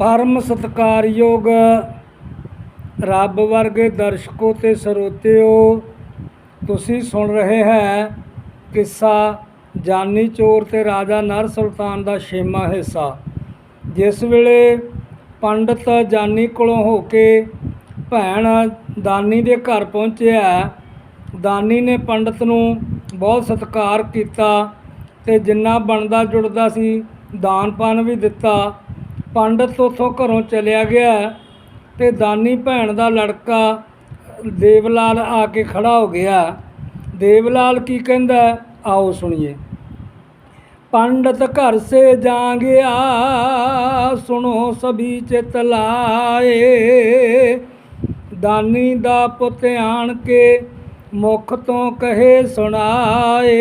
ਪਰਮ ਸਤਿਕਾਰਯੋਗ ਰੱਬ ਵਰਗੇ ਦਰਸ਼ਕੋ ਤੇ ਸਰੋਤਿਓ, ਤੁਸੀਂ ਸੁਣ ਰਹੇ ਹੈ ਕਿੱਸਾ ਜਾਨੀ ਚੋਰ ਤੇ ਰਾਜਾ ਨਰ ਸੁਲਤਾਨ ਦਾ ਛੇਵਾਂ ਹਿੱਸਾ। ਜਿਸ ਵੇਲੇ ਪੰਡਤ ਜਾਨੀ ਕੋਲੋਂ ਹੋ ਕੇ ਭੈਣ ਦਾਨੀ ਦੇ ਘਰ ਪਹੁੰਚਿਆ, ਦਾਨੀ ਨੇ ਪੰਡਤ ਨੂੰ ਬਹੁਤ ਸਤਿਕਾਰ ਕੀਤਾ ਤੇ ਜਿੰਨਾ ਬਣਦਾ ਜੁੜਦਾ ਸੀ ਦਾਨ ਪਾਨ ਵੀ ਦਿੱਤਾ। ਪੰਡਤ ਉੱਥੋਂ ਘਰੋਂ ਚਲਿਆ ਗਿਆ ਤੇ ਦਾਨੀ ਭੈਣ ਦਾ ਲੜਕਾ ਦੇਵਲਾਲ ਆ ਕੇ ਖੜਾ ਹੋ ਗਿਆ। ਦੇਵਲਾਲ ਕੀ ਕਹਿੰਦਾ? ਆਓ ਸੁਣੀਏ। ਪੰਡਤ ਘਰ ਸੇ ਜਾ ਗਿਆ ਸੁਣੋ ਸਭੀ ਚਿਤ ਲਾਏ। ਦਾਨੀ ਦਾ ਪੁੱਤ ਆਣ ਕੇ ਮੁਖ ਤੋਂ ਕਹੇ ਸੁਣਾਏ।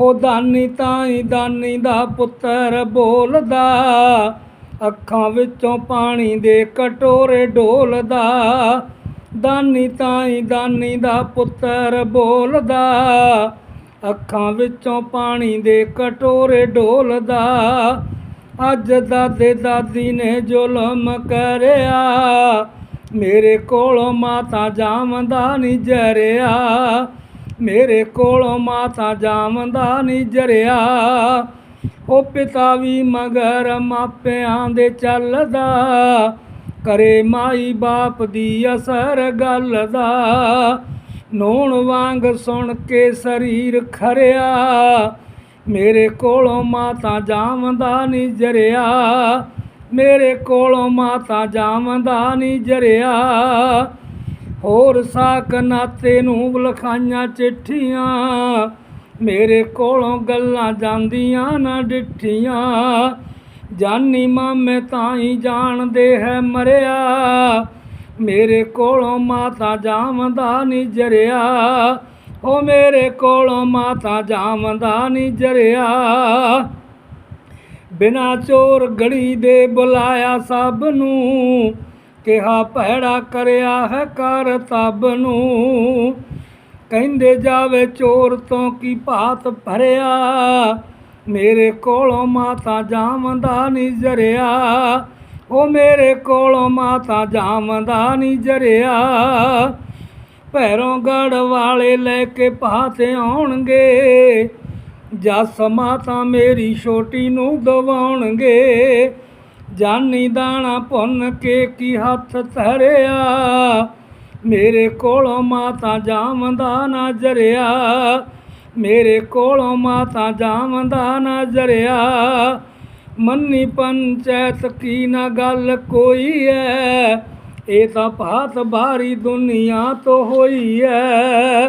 ਉਹ ਦਾਨੀ ਤਾਈ ਦਾਨੀ ਦਾ ਪੁੱਤਰ ਬੋਲਦਾ, ਅੱਖਾਂ ਵਿੱਚੋਂ ਪਾਣੀ ਦੇ ਕਟੋਰੇ ਢੋਲਦਾ ਦਾਨੀ ਤਾਈ ਦਾਨੀ ਦਾ ਪੁੱਤਰ ਬੋਲਦਾ, ਅੱਖਾਂ ਵਿੱਚੋਂ ਪਾਣੀ ਦੇ ਕਟੋਰੇ ਢੋਲਦਾ ਅੱਜ ਦਾਦੇ ਦਾਦੀ ਨੇ ਜ਼ੁਲਮ ਕਰਿਆ, ਮੇਰੇ ਕੋਲੋਂ ਮਾਤਾ ਜਾਮਦਾ ਨਹੀਂ ਜਰਿਆ। ਮੇਰੇ ਕੋਲੋਂ ਮਾਤਾ ਜਾਮਦਾ ਨਹੀਂ ਜਰਿਆ। ਉਹ ਪਿਤਾ ਵੀ ਮਗਰ ਮਾਪਿਆਂ ਦੇ ਚੱਲਦਾ। ਕਰੇ ਮਾਈ ਬਾਪ ਦੀ ਅਸਰ ਗੱਲ ਦਾ ਨੂਣ ਵਾਂਗ ਸੁਣ ਕੇ ਸਰੀਰ ਖਰਿਆ। ਮੇਰੇ ਕੋਲੋਂ ਮਾਤਾ ਜਾਮਦਾ ਨਹੀਂ ਜਰਿਆ। ਮੇਰੇ ਕੋਲੋਂ ਮਾਤਾ ਜਾਮਦਾ ਨਹੀਂ ਜਰਿਆ। ਹੋਰ ਸਾਕ ਨਾਤੇ ਨੂੰ ਲਖਾਈਆਂ ਚਿੱਠੀਆਂ, ਮੇਰੇ ਕੋਲੋਂ ਗੱਲਾਂ ਜਾਂਦੀਆਂ ਨਾ ਡਿੱਠੀਆਂ। ਜਾਨੀ ਮਾਮੇ ਤਾਂ ਹੀ ਜਾਣਦੇ ਹੈ ਮਰਿਆ। ਮੇਰੇ ਕੋਲੋਂ ਮਾਤਾ ਜਾਮਦਾ ਨਹੀਂ ਜਰਿਆ। ਉਹ ਮੇਰੇ ਕੋਲੋਂ ਮਾਤਾ ਜਾਮਦਾ ਨਹੀਂ ਜਰਿਆ। ਬਿਨਾ ਚੋਰ ਗੜੀ ਦੇ ਬੁਲਾਇਆ ਸਭ ਨੂੰ। ਕਿਹਾ, ਭੈੜਾ ਕਰਿਆ ਹੈ ਕਰ ਤਬ ਨੂੰ। ਕਹਿੰਦੇ, ਜਾਵੇ ਚੋਰ ਤੋਂ ਕੀ ਭਾਤ ਭਰਿਆ? ਮੇਰੇ ਕੋਲੋਂ ਮਾਤਾ ਜਾਮਦਾ ਨਹੀਂ ਜਰਿਆ। ਉਹ ਮੇਰੇ ਕੋਲੋਂ ਮਾਤਾ ਜਾਮਦਾ ਨਹੀਂ ਜਰਿਆ। ਭੈਰੋਂ ਗੜ ਵਾਲੇ ਲੈ ਕੇ ਪਾਤੇ ਆਉਣਗੇ। ਜਸ ਮਾਤਾ ਮੇਰੀ ਛੋਟੀ ਨੂੰ ਦਵਾਉਣਗੇ। ਜਾਨੀ ਦਾਣਾ ਭੁੰਨ ਕੇ ਕੀ ਹੱਥ ਧਰਿਆ? ਮੇਰੇ ਕੋਲੋਂ ਮਾਤਾ ਜਾਮਦਾ ਨਾ ਜਰਿਆ। ਮੇਰੇ ਕੋਲੋਂ ਮਾਤਾ ਜਾਮਦਾ ਨਾ ਜਰਿਆ। ਮੰਨੀ ਪੰਚੈਤ ਕੀ ਨਾ ਗੱਲ ਕੋਈ ਐ? ਇਹ ਤਾਂ ਭਾਤ ਬਾਰੀ ਦੁਨੀਆ ਤੋਂ ਹੋਈ ਐ।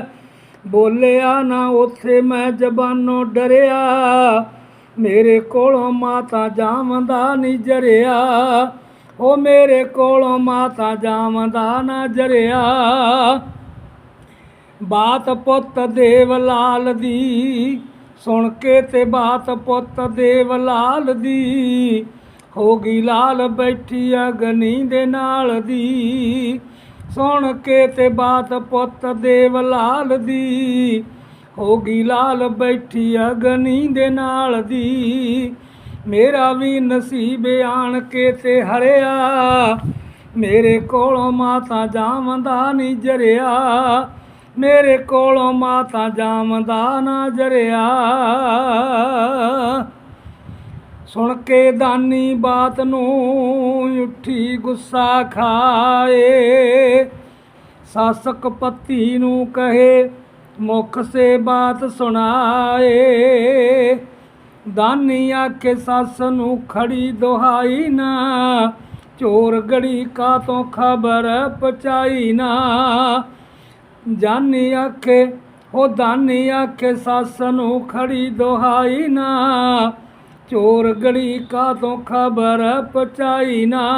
ਬੋਲਿਆ ਨਾ ਉਥੇ ਮੈਂ ਜ਼ਬਾਨੋਂ ਡਰਿਆ। ਮੇਰੇ ਕੋਲੋਂ ਮਾਤਾ ਜਾਮਦਾ ਨਹੀਂ ਜਰਿਆ। ਉਹ ਮੇਰੇ ਕੋਲੋਂ ਮਾਤਾ ਜਾਮਦਾ ਨਾ ਜਰਿਆ। ਬਾਤ ਪੁੱਤ ਦੇਵ ਲਾਲ ਦੀ, ਸੁਣ ਕੇ ਤੇ ਬਾਤ ਪੁੱਤ ਦੇਵ ਲਾਲ ਦੀ। ਹੋ ਗਈ ਲਾਲ ਬੈਠੀ ਅਗਨੀ ਦੇ ਨਾਲ ਦੀ। ਸੁਣ ਕੇ ਤੇ ਬਾਤ ਪੁੱਤ ਦੇਵ ਲਾਲ ਦੀ। ਹੋ ਗਈ ਲਾਲ ਬੈਠੀ ਅਗਨੀ ਦੇ ਨਾਲ ਦੀ। ਮੇਰਾ ਵੀ ਨਸੀਬ ਆਣ ਕੇ ਤੇ ਹਰਿਆ। ਮੇਰੇ ਕੋਲੋਂ ਮਾਤਾ ਜਾਮਦਾ ਨਹੀਂ ਜਰਿਆ। ਮੇਰੇ ਕੋਲੋਂ ਮਾਤਾ ਜਾਮਦਾ ਨਾ ਜਰਿਆ। ਸੁਣ ਕੇ ਦਾਨੀ ਬਾਤ ਨੂੰ ਉੱਠੀ ਗੁੱਸਾ ਖਾਏ। ਸਾਸਕ ਪਤੀ ਨੂੰ ਕਹੇ ਮੁਖ ਸੇ ਬਾਤ ਸੁਣਾਏ। ਦਾਨੀ ਆਖੇ, ਸੱਸ ਨੂੰ ਖੜੀ ਦੁਹਾਈ ਨਾ। ਚੋਰ ਗੜੀ ਕਾ ਤੋਂ ਖਬਰ ਪਚਾਈ ਨਾ। ਜਾਨੀ ਆਖੇ, ਉਹ ਦਾਨੀ ਆਖੇ, ਸੱਸ ਨੂੰ ਖੜੀ ਦੁਹਾਈ ਨਾ। ਚੋਰ ਗੜੀ ਕਾ ਤੋਂ ਖਬਰ ਪਚਾਈ ਨਾ।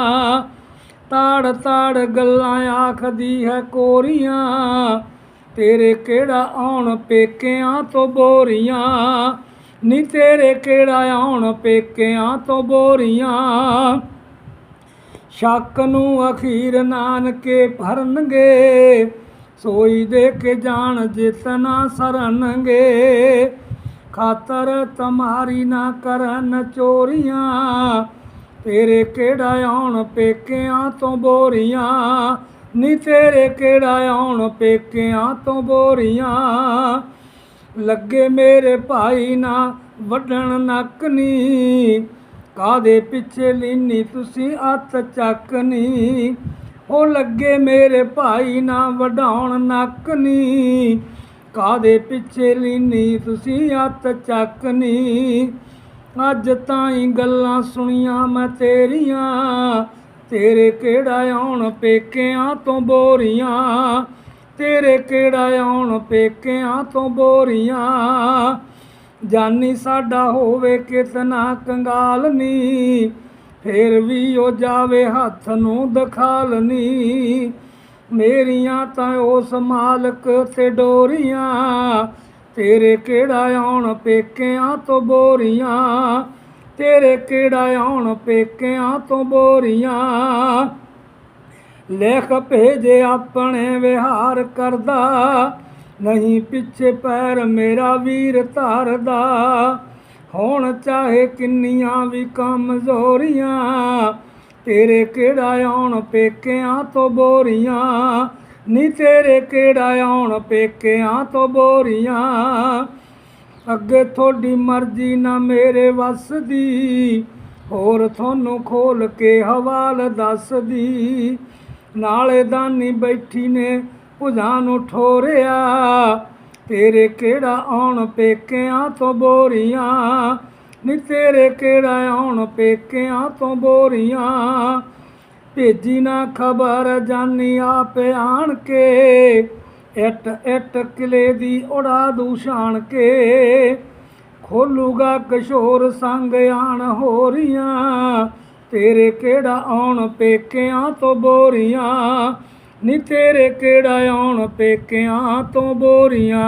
ਤਾੜ ਤਾੜ ਗੱਲਾਂ ਆਖਦੀ ਹੈ ਕੋਰੀਆਂ। ਤੇਰੇ ਕਿਹੜਾ ਆਉਣ ਪੇਕਿਆਂ ਤੋਂ ਬੋਰੀਆਂ? ਨੀ ਤੇਰੇ ਕਿਹੜਾ ਆਉਣ ਪੇਕਿਆਂ ਤੋਂ ਬੋਰੀਆਂ? ਸ਼ੱਕ ਨੂੰ ਅਖੀਰ ਨਾਨਕੇ ਭਰਨਗੇ, ਸੋਈ ਦੇ ਕੇ ਜਾਣ ਜਿਤਨਾ ਸਰਨਗੇ। ਖਾਤਰ ਤਮਾਰੀ ਨਾ ਕਰਨ ਚੋਰੀਆਂ, ਤੇਰੇ ਕਿਹੜਾ ਆਉਣ ਪੇਕਿਆਂ ਤੋਂ ਬੋਰੀਆਂ? ਨੀ ਤੇਰੇ ਕਿਹੜਾ ਆਉਣ ਪੇਕਿਆਂ ਤੋਂ ਬੋਰੀਆਂ। ਲੱਗੇ ਮੇਰੇ ਭਾਈ ਨਾ ਵੱਢਣ ਨੱਕ ਨੀ। ਕਾਦੇ ਪਿੱਛੇ ਲੀਨੀ ਤੁਸੀਂ ਅੱਤ ਚੱਕਨੀ ਉਹ ਲੱਗੇ ਮੇਰੇ ਭਾਈ ਨਾ ਵਢਾਉਣ ਨੱਕ ਨੀ। ਕਾਦੇ ਪਿੱਛੇ ਲੀਨੀ ਤੁਸੀਂ ਅੱਤ ਚੱਕਨੀ ਅੱਜ ਤਾਈਂ ਗੱਲਾਂ ਸੁਣੀਆਂ ਮੈਂ ਤੇਰੀਆਂ। ਤੇਰੇ ਕਿਹੜਾ ਆਉਣ ਪੇਕਿਆਂ ਤੋਂ ਬੋਰੀਆਂ? ਤੇਰੇ ਕਿਹੜਾ ਆਉਣ ਪੇਕਿਆਂ ਤੋਂ ਬੋਰੀਆਂ? ਜਾਨੀ ਸਾਡਾ ਹੋਵੇ ਕਿਤਨਾ ਕੰਗਾਲ ਨੀ, ਫੇਰ ਵੀ ਉਹ ਜਾਵੇ ਹੱਥ ਨੂੰ ਦਖਾਲਨੀ ਮੇਰੀਆਂ ਤਾਂ ਉਸ ਮਾਲਕ ਤੇ ਡੋਰੀਆਂ, ਤੇਰੇ ਕਿਹੜਾ ਆਉਣ ਪੇਕਿਆਂ ਤੋਂ ਬੋਰੀਆਂ? ਤੇਰੇ ਕਿਹੜਾ ਆਉਣ ਪੇਕਿਆਂ ਤੋਂ ਬੋਰੀਆਂ? ਲੇਖ ਭੇਜੇ ਆਪਣੇ ਵਿਹਾਰ ਕਰਦਾ। ਨਹੀਂ ਪਿੱਛੇ ਪੈਰ ਮੇਰਾ ਵੀਰ ਧਾਰਦਾ। ਹੁਣ ਚਾਹੇ ਕਿੰਨੀਆਂ ਵੀ ਕਮਜ਼ੋਰੀਆਂ, ਤੇਰੇ ਕਿਹੜਾ ਆਉਣ ਪੇਕਿਆਂ ਤੋਂ ਬੋਰੀਆਂ? ਨੀ ਤੇਰੇ ਕਿਹੜਾ ਆਉਣ ਪੇਕਿਆਂ ਤੋਂ ਬੋਰੀਆਂ? ਅੱਗੇ ਤੁਹਾਡੀ ਮਰਜ਼ੀ ਨਾ ਮੇਰੇ ਵੱਸ ਦੀ ਹੋਰ ਤੁਹਾਨੂੰ ਖੋਲ ਕੇ ਹਵਾਲ ਦੱਸਦੀ। ਨਾਲੇ ਦਾਨੀ ਬੈਠੀ ਨੇ ਭੁਜਾਂ ਨੂੰ ਠੋਰਿਆ, ਤੇਰੇ ਕਿਹੜਾ ਆਉਣ ਪੇਕਿਆਂ ਤੋਂ ਬੋਰੀਆਂ? ਨੀ ਤੇਰੇ ਕਿਹੜਾ ਆਉਣ ਪੇਕਿਆਂ ਤੋਂ ਬੋਰੀਆਂ? ਭੇਜੀ ਨਾ ਖਬਰ ਜਾਨੀ ਆਪੇ ਆਣ ਕੇ ਇੱਟ ਇੱਟ ਕਿਲੇ ਦੀ ਉਡਾ ਛਾਣ ਕੇ ਖੋਲੂਗਾ ਕਿਸ਼ੋਰ ਸੰਗ ਆਣ ਹੋਰੀਆਂ। ਤੇਰੇ ਕਿਹੜਾ ਆਉਣ ਪੇਕਿਆਂ ਤੋਂ ਬੋਰੀਆਂ? ਨੀ ਤੇਰੇ ਕਿਹੜਾ ਆਉਣ ਪੇਕਿਆਂ ਤੋਂ ਬੋਰੀਆਂ?